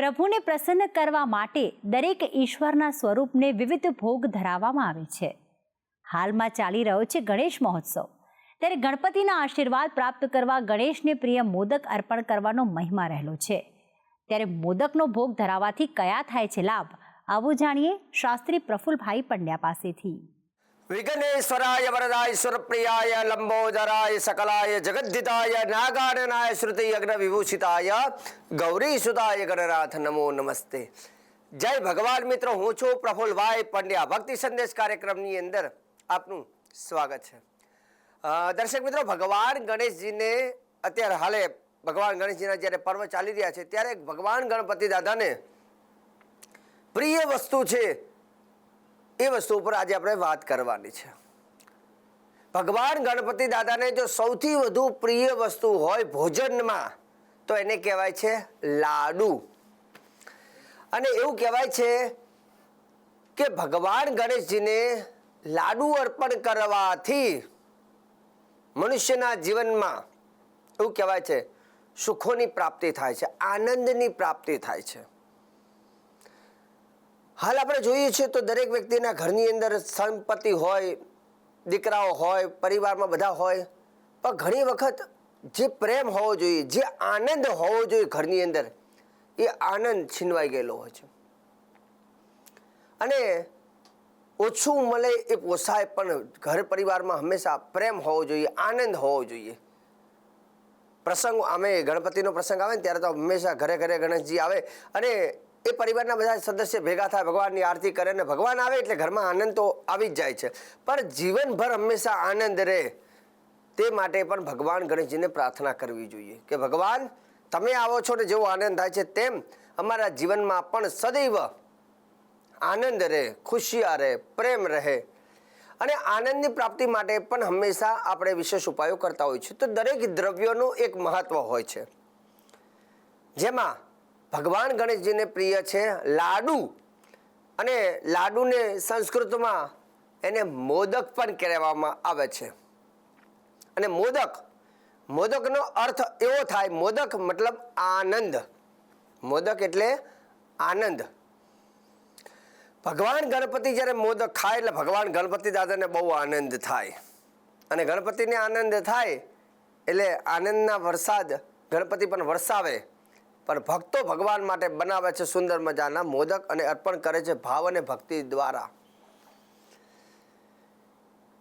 પ્રભુને પ્રસન્ન કરવા માટે દરેક ઈશ્વરના સ્વરૂપને વિવિધ ભોગ ધરાવવામાં આવે છે. હાલમાં ચાલી રહ્યો છે ગણેશ મહોત્સવ. ત્યારે ગણપતિના આશીર્વાદ પ્રાપ્ત કરવા ગણેશને પ્રિય મોદક અર્પણ કરવાનો મહિમા રહેલો છે. ત્યારે મોદકનો ભોગ ધરાવવાથી કયા થાય છે લાભ? આવું જાણીએ શાસ્ત્રી પ્રફુલભાઈ પંડ્યા પાસેથી. વરદાય સુરપ્રિયાય લંબોદરાય સકલાય જગદ્ધિતાય નાગાનનાય શ્રુતિ યજ્ઞ વિભૂષિતાય ગૌરી સુતાય ગણનાથ નમો નમસ્તે જય ભગવાન મિત્રો હું છું પ્રફુલભાઈ પંડ્યા ભક્તિ સંદેશ કાર્યક્રમની અંદર આપનું સ્વાગત છે દર્શક મિત્રો ભગવાન ગણેશજીને અત્યારે હાલે ભગવાન ગણેશજીના જ્યારે પર્વ ચાલી રહ્યા છે ત્યારે ભગવાન ગણપતિ દાદાને પ્રિય વસ્તુ છે એ વસ્તુ ઉપર આજે આપણે વાત કરવાની છે. ભગવાન ગણપતિ દાદાને જો સૌથી વધુ પ્રિય વસ્તુ હોય ભોજનમાં, તો એને કહેવાય છે લાડુ. અને એવું કહેવાય છે કે ભગવાન ગણેશજીને લાડુ અર્પણ કરવાથી મનુષ્યના જીવનમાં એવું કહેવાય છે, સુખોની પ્રાપ્તિ થાય છે, આનંદની પ્રાપ્તિ થાય છે. હાલ આપણે જોઈએ છીએ તો દરેક વ્યક્તિના ઘરની અંદર સંપત્તિ હોય, દીકરાઓ હોય, પરિવારમાં બધા હોય, પણ ઘણી વખત જે પ્રેમ હોવો જોઈએ, જે આનંદ હોવો જોઈએ ઘરની અંદર, એ આનંદ છીનવાઈ ગયેલો હોય છે. અને ઓછું મળે એ પોસાય પણ ઘર પરિવારમાં હંમેશા પ્રેમ હોવો જોઈએ, આનંદ હોવો જોઈએ. પ્રસંગ અમે ગણપતિનો પ્રસંગ આવે ને ત્યારે તો હંમેશા ઘરે ઘરે ગણેશજી આવે અને એ પરિવારના બધા સદસ્ય ભેગા થાય, ભગવાનની આરતી કરે અને ભગવાન આવે એટલે ઘરમાં આનંદ તો આવી જ જાય છે. પણ જીવનભર હંમેશા આનંદ રહે તે માટે પણ ભગવાન ગણેશજીને પ્રાર્થના કરવી જોઈએ કે ભગવાન, તમે આવો છો ને જેવો આનંદ થાય છે તેમ અમારા જીવનમાં પણ સદૈવ આનંદ રહે, ખુશિયા રહે, પ્રેમ રહે. અને આનંદની પ્રાપ્તિ માટે પણ હંમેશા આપણે વિશેષ ઉપાયો કરતા હોય છે. તો દરેક દ્રવ્યોનું એક મહત્વ હોય છે. જેમાં ભગવાન ગણેશજીને પ્રિય છે લાડુ. અને લાડુને સંસ્કૃતમાં એને મોદક પણ કહેવામાં આવે છે. અને મોદક, મોદકનો અર્થ એવો થાય, મોદક મતલબ આનંદ. મોદક એટલે આનંદ. ભગવાન ગણપતિ જ્યારે મોદક ખાય એટલે ભગવાન ગણપતિ દાદાને બહુ આનંદ થાય. અને ગણપતિને આનંદ થાય એટલે આનંદના વરસાદ ગણપતિ પણ વરસાવે. પણ ભક્તો ભગવાન માટે બનાવે છે સુંદર મજાના મોદક અને અર્પણ કરે છે ભાવ અને ભક્તિ દ્વારા.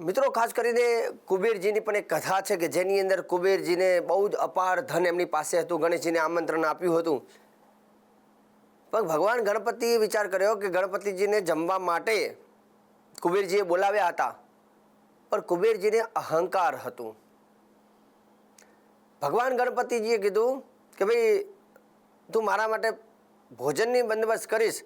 મિત્રો, ખાસ કરીને કુબેરજીની પણ એક કથા છે કે જેની અંદર કુબેરજીને બહુ જ અપાર ધન એમની પાસે હતું, ગણેશજીને આમંત્રણ આપ્યું હતું. પણ ભગવાન ગણપતિએ વિચાર કર્યો કે ગણપતિજીને જમવા માટે કુબેરજીએ બોલાવ્યા હતા, પણ કુબેરજીને અહંકાર હતું. ભગવાન ગણપતિજીએ કીધું કે ભાઈ તું મારા માટે ભોજનની બંદોબસ્ત કરીશ,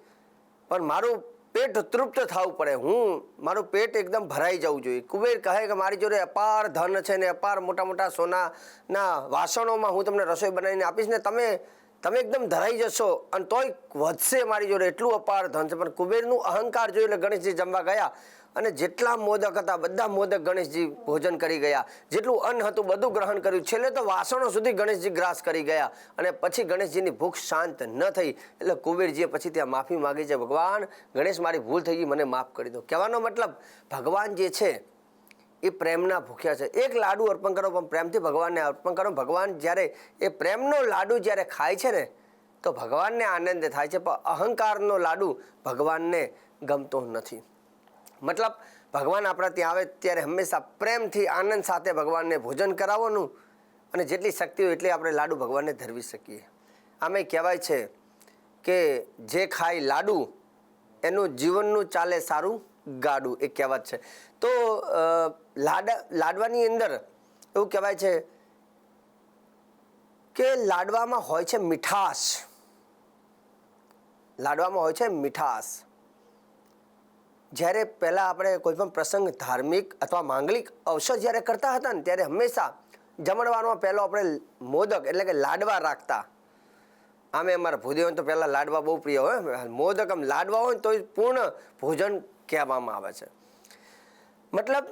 પણ મારું પેટ તૃપ્ત થવું પડે. હું, મારું પેટ એકદમ ભરાઈ જવું જોઈએ. કુબેર કહે કે મારી જોડે અપાર ધન છે ને અપાર મોટા મોટા સોનાના વાસણોમાં હું તમને રસોઈ બનાવીને આપીશ ને તમે તમે એકદમ ધરાઈ જશો અને તોય વધશે મારી જોડે એટલું અપાર ધન છે. પણ કુબેરનું અહંકાર જોયું એટલે ગણેશજી જમવા ગયા. અને જેટલા મોદક હતા, બધા મોદક ગણેશજી ભોજન કરી ગયા. જેટલું અન્ન હતું, બધું ગ્રહણ કર્યું. છેલ્લે તો વાસણો સુધી ગણેશજી ગ્રાસ કરી ગયા. અને પછી ગણેશજીની ભૂખ શાંત ન થઈ. એટલે કુબેરજીએ પછી ત્યાં માફી માગી છે, ભગવાન, ગણેશ મારી ભૂલ થઈ ગઈ, મને માફ કરી દો. કહેવાનો મતલબ, ભગવાન જે છે, એ પ્રેમના ભૂખ્યા છે. એક લાડુ અર્પણ કરો, પણ પ્રેમથી ભગવાનને અર્પણ કરો. ભગવાન જ્યારે એ પ્રેમનો લાડુ જ્યારે ખાય છે ને, તો ભગવાનને આનંદ થાય છે. પણ અહંકારનો લાડુ ભગવાનને ગમતો નથી. મતલબ ભગવાન આપણા ત્યાં આવે ત્યારે હંમેશા પ્રેમથી આનંદ સાથે ભગવાનને ભોજન કરાવવાનું અને જેટલી શક્તિ હોય એટલી આપણે લાડુ ભગવાનને ધરવી શકીએ. આમે કહેવાય છે કે જે ખાય લાડુ, એનું જીવનનું ચાલે સારું ગાડું, એ કહેવત છે. તો લાડા, લાડવાની અંદર એવું કહેવાય છે કે લાડવામાં હોય છે મીઠાશ. લાડવામાં હોય છે મીઠાશ. જ્યારે પહેલાં આપણે કોઈ પણ પ્રસંગ ધાર્મિક અથવા માંગલિક અવસર જ્યારે કરતા હતા ને, ત્યારે હંમેશા જમણવારમાં પહેલો આપણે મોદક એટલે કે લાડવા રાખતા. આમે અમારા ભૂદેવન તો પહેલાં લાડવા બહુ પ્રિય હોય મોદક આમ લાડવા હોય તો પૂર્ણ ભોજન કહેવામાં આવે છે. મતલબ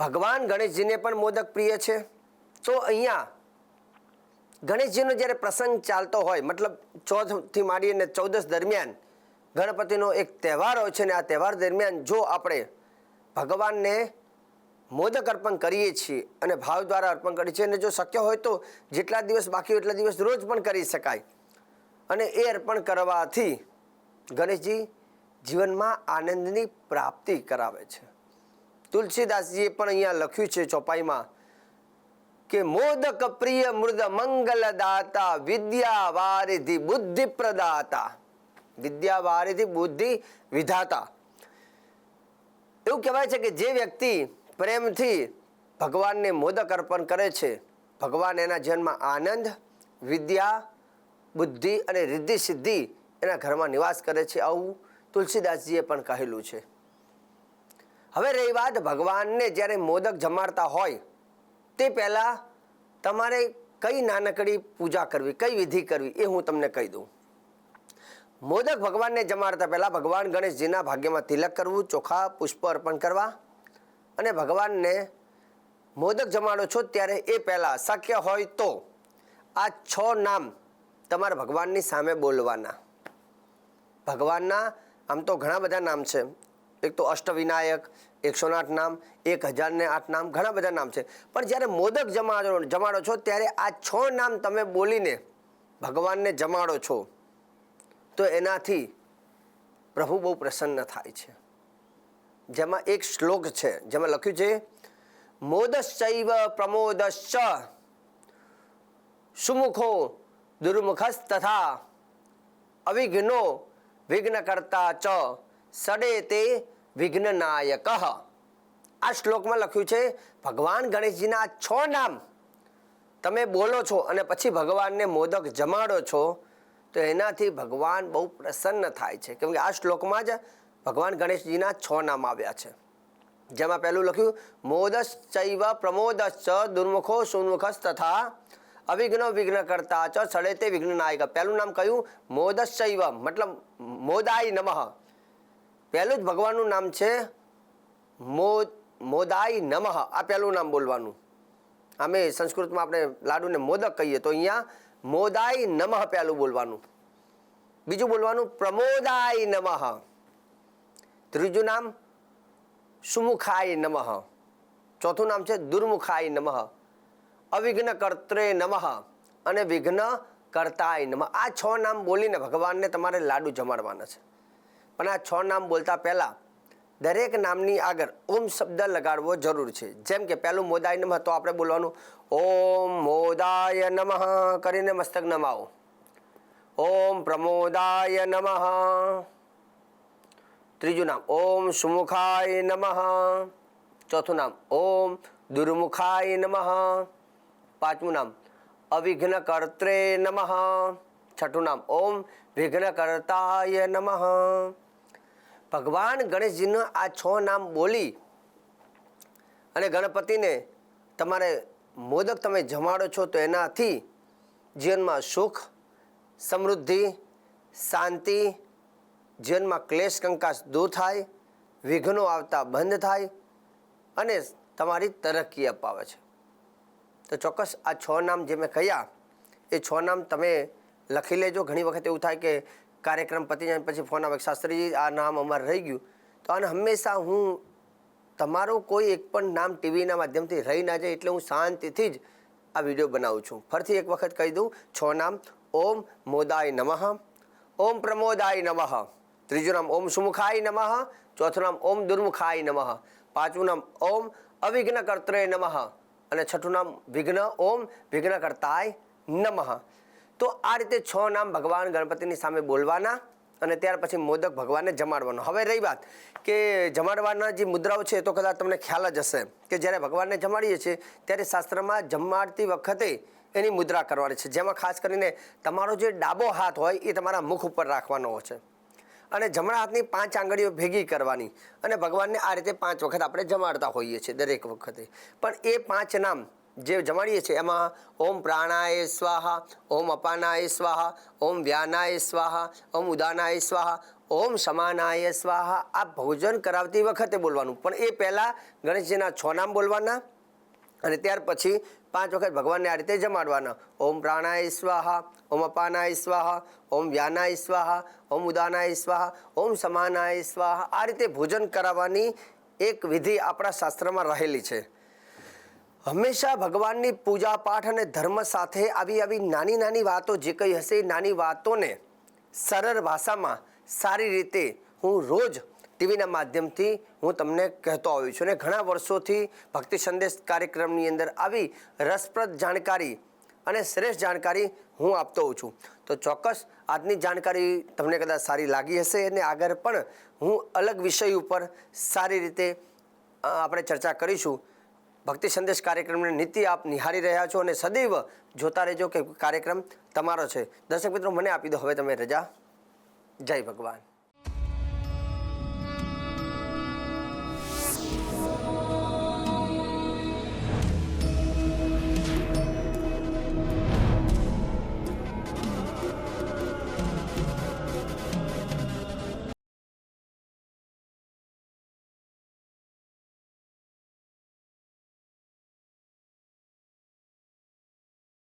ભગવાન ગણેશજીને પણ મોદક પ્રિય છે. તો અહીંયા ગણેશજીનો જ્યારે પ્રસંગ ચાલતો હોય, મતલબ ચોથથી માંડી અને ચૌદસ દરમિયાન ગણપતિનો એક તહેવાર હોય છે ને આ તહેવાર દરમિયાન જો આપણે ભગવાનને મોદક અર્પણ કરીએ છીએ અને ભાવ દ્વારા અર્પણ કરીએ છીએ અને જો શક્ય હોય તો જેટલા દિવસ બાકી એટલા દિવસ રોજ પણ કરી શકાય. અને એ અર્પણ કરવાથી ગણેશજી જીવનમાં આનંદની પ્રાપ્તિ કરાવે છે. તુલસીદાસજીએ પણ અહીંયા લખ્યું છે ચોપાઈમાં કે મોદક પ્રિય મૃદ મંગલ દાતા વિદ્યા વારિધિ બુદ્ધિ પ્રદાતા. વિદ્યા વારિધિ બુદ્ધિ વિધાતા. એવું કહેવાય છે કે જે વ્યક્તિ પ્રેમથી ભગવાનને મોદક અર્પણ કરે છે, ભગવાન એના જન્મમાં આનંદ, વિદ્યા, બુદ્ધિ અને રિદ્ધિ સિદ્ધિ એના ઘરમાં નિવાસ કરે છે. આવું તુલસીદાસજીએ પણ કહેલું છે. હવે રહી વાત ભગવાનને જ્યારે મોદક જમાડતા હોય, તે પહેલાં તમારે કઈ નાનકડી પૂજા કરવી, કઈ વિધિ કરવી એ હું તમને કહી દઉં. મોદક ભગવાનને જમાડતા પહેલાં ભગવાન ગણેશજીના ભાગ્યમાં તિલક કરવું, ચોખા, પુષ્પ અર્પણ કરવા અને ભગવાનને મોદક જમાડો છો ત્યારે એ પહેલાં શક્ય હોય તો આ છ નામ તમારે ભગવાનની સામે બોલવાના. ભગવાનના આમ તો ઘણા બધા નામ છે. એક તો અષ્ટવિનાયક એકસો આઠ નામ, એક હજારને આઠ નામ, ઘણા બધા નામ છે. પણ જ્યારે મોદક જમાડો જમાડો છો ત્યારે આ છ નામ તમે બોલીને ભગવાનને જમાડો છો. તો એનાથી પ્રભુ બહુ પ્રસન્ન થાય છે. જેમાં એક શ્લોક છે, જેમાં લખ્યું છે, મોદશ્ચૈવ પ્રમોદશ્ચ સુમુખો દુર્મુખસ તથા અવિઘ્નો વિઘ્નકર્તા ચ સડે તે વિઘ્નનાયક. આ શ્લોકમાં લખ્યું છે, ભગવાન ગણેશજીના છ નામ તમે બોલો છો અને પછી ભગવાનને મોદક જમાડો છો તો એનાથી ભગવાન બહુ પ્રસન્ન થાય છે. કેમ કે આ શ્લોકમાં જ ભગવાન ગણેશજીના છ નામ આવ્યા છે. જેમાં પહેલું લખ્યું મોદસ ચૈવ ચ દુર્મુખો સુન્મુખસ તથા અવિઘ્નો વિઘ્ન કરતા ચ સડે તે વિઘ્ન નાયક પહેલું નામ કયું? મોદસ ચૈવ મતલબ મોદાય નમઃ. પહેલું જ ભગવાનનું નામ છે મોદ મોદાય નમઃ. આ પહેલું નામ બોલવાનું. અમે સંસ્કૃતમાં આપણે લાડુને મોદક કહીએ તો અહીંયા મોદાય નમઃ પહેલું બોલવાનું. બીજું બોલવાનું, પ્રમોદાય નમઃ. ત્રીજું નામ, સુમુખાય નમઃ. ચોથું નામ છે, દુર્મુખાય નમઃ. અવિઘ્ન કર્ત્રે નમઃ અને વિઘ્ન કરતાય નમઃ. આ છ નામ બોલીને ભગવાનને તમારે લાડુ જમાડવાના છે. પણ આ છ નામ બોલતા પહેલાં દરેક નામની આગળ ઓમ શબ્દ લગાડવો જરૂર છે. જેમ કે પહેલું મોદાય નમઃ, તો આપણે બોલવાનું ઓમ મોદાય નમઃ કરીને મસ્તક નમાવો. ઓમ પ્રમોદાય નમઃ. ત્રીજું નામ, ઓમ સુમુખાય નમઃ. ચોથું નામ, ઓમ દુર્મુખાય નમઃ. પાંચમું નામ અવિઘ્ન કર્ત્રે નમઃ. છઠ્ઠું નામ, ઓમ વિઘ્ન કર્તાય નમઃ. ભગવાન ગણેશજીના આ છ નામ બોલી અને ગણપતિને તમારે મોદક તમે જમાડો છો તો એનાથી જીવનમાં સુખ, સમૃદ્ધિ, શાંતિ, જીવનમાં ક્લેશ કંકાસ દૂર થાય, વિઘ્નો આવતા બંધ થાય અને તમારી તરક્કી અપાવે છે. તો ચોક્કસ આ છ નામ જે મેં કહ્યા, એ છ નામ તમે લખી લેજો. ઘણી વખત એવું થાય કે કાર્યક્રમ પતી જાય પછી ફોન આવે શાસ્ત્રીજી, આ નામ અમારે રહી ગયું. તો આને હંમેશા હું તમારું કોઈ એક પણ નામ ટીવીના માધ્યમથી રહી ના જાય એટલે હું શાંતિથી જ આ વીડિયો બનાવું છું. ફરીથી એક વખત કહી દઉં, છ નામ, ઓમ મોદાય નમઃ, ઓમ પ્રમોદાય નમઃ, ત્રીજું નામ, ઓમ સુમુખાય નમઃ, ચોથું નામ, ઓમ દુર્મુખાય નમઃ, પાંચમું નામ, ઓમ અવિઘ્ન કર્ત્રે નમઃ, અને છઠ્ઠું નામ, વિઘ્ન, ઓમ વિઘ્ન કરતાય નમઃ. તો આ રીતે છ નામ ભગવાન ગણપતિની સામે બોલવાના અને ત્યાર પછી મોદક ભગવાનને જમાડવાનો. હવે રહી વાત કે જમાડવાના જે મુદ્રાઓ છે તો કદાચ તમને ખ્યાલ જ હશે કે જ્યારે ભગવાનને જમાડીએ છીએ ત્યારે શાસ્ત્રમાં જમાડતી વખતે એની મુદ્રા કરવાની છે. જેમાં ખાસ કરીને તમારો જે ડાબો હાથ હોય એ તમારા મુખ ઉપર રાખવાનો હોય છે. અને જમણા હાથની પાંચ આંગળીઓ ભેગી કરવાની અને ભગવાનને આ રીતે પાંચ વખત આપણે જમાડતા હોઈએ છીએ દરેક વખતે. પણ એ પાંચ નામ જે જમાડીએ છીએ, એમાં ઓમ પ્રાણાય સ્વાહા, ઓમ અપાનાય સ્વાહા, ઓમ વ્યાનાય સ્વાહા, ઓમ ઉદાનાય સ્વાહા, ઓમ સમાનાય સ્વાહા. આ ભોજન કરાવતી વખતે બોલવાનું. પણ એ પહેલાં ગણેશજીના છ નામ બોલવાના અને ત્યાર પછી પાંચ વખત ભગવાનને આ રીતે જમાડવાના. ઓમ પ્રાણાય સ્વાહા, ઓમ અપાનાય સ્વાહા, ઓમ વ્યાનાય સ્વાહા, ઓમ ઉદાનાય સ્વાહા, ઓમ સમાનાય સ્વાહા. આ રીતે ભોજન કરાવવાની એક વિધિ આપણા શાસ્ત્રમાં રહેલી છે. હંમેશા ભગવાનની પૂજા પાઠ અને ધર્મ સાથે આવી આવી નાની નાની વાતો જે કંઈ હશે, નાની વાતોને સરળ ભાષામાં સારી રીતે હું રોજ ટીવીના માધ્યમથી હું તમને કહેતો આવ્યો છું અને ઘણા વર્ષોથી ભક્તિ સંદેશ કાર્યક્રમની અંદર આવી રસપ્રદ જાણકારી અને શ્રેષ્ઠ જાણકારી હું આપતો હોઉં છું. તો ચોક્કસ આજની જાણકારી તમને કદાચ સારી લાગી હશે અને આગળ પણ હું અલગ વિષય ઉપર સારી રીતે આપણે ચર્ચા કરીશું. ભક્તિ સંદેશ કાર્યક્રમને નીતિ આપ નિહાળી રહ્યા છો અને સદૈવ જોતા રહેજો કે કાર્યક્રમ તમારો છે. દર્શક મિત્રો, મને આપી દો હવે તમે રજા. જય ભગવાન.